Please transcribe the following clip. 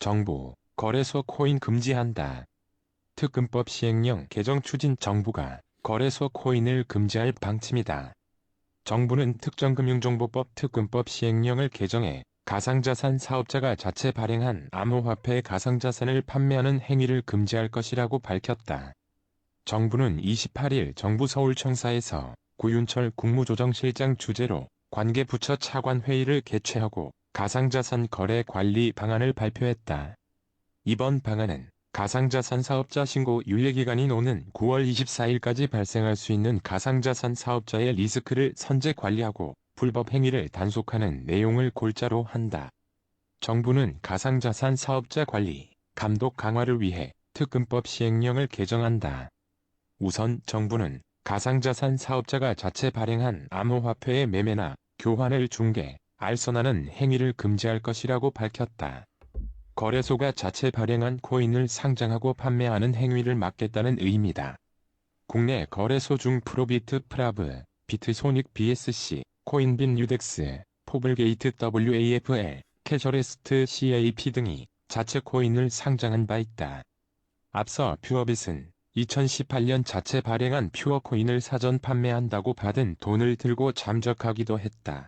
정부, 거래소 코인 금지한다. 특금법 시행령 개정 추진 정부가 거래소 코인을 금지할 방침이다. 정부는 특정금융정보법 특금법 시행령을 개정해 가상자산 사업자가 자체 발행한 암호화폐 가상자산을 판매하는 행위를 금지할 것이라고 밝혔다. 정부는 28일 정부 서울청사에서 구윤철 국무조정실장 주재로 관계부처 차관회의를 개최하고 가상자산 거래 관리 방안을 발표했다. 이번 방안은 가상자산 사업자 신고 유예기간인 오는 9월 24일까지 발생할 수 있는 가상자산 사업자의 리스크를 선제 관리하고 불법 행위를 단속하는 내용을 골자로 한다. 정부는 가상자산 사업자 관리, 감독 강화를 위해 특금법 시행령을 개정한다. 우선 정부는 가상자산 사업자가 자체 발행한 암호화폐의 매매나 교환을 중개, 알선하는 행위를 금지할 것이라고 밝혔다. 거래소가 자체 발행한 코인을 상장하고 판매하는 행위를 막겠다는 의미다. 국내 거래소 중 프로비트 프라브, 비트소닉 BSC, 코인빈 유덱스, 포블게이트 WAFL, 캐셔레스트 CAP 등이 자체 코인을 상장한 바 있다. 앞서 퓨어빗은 2018년 자체 발행한 퓨어코인을 사전 판매한다고 받은 돈을 들고 잠적하기도 했다.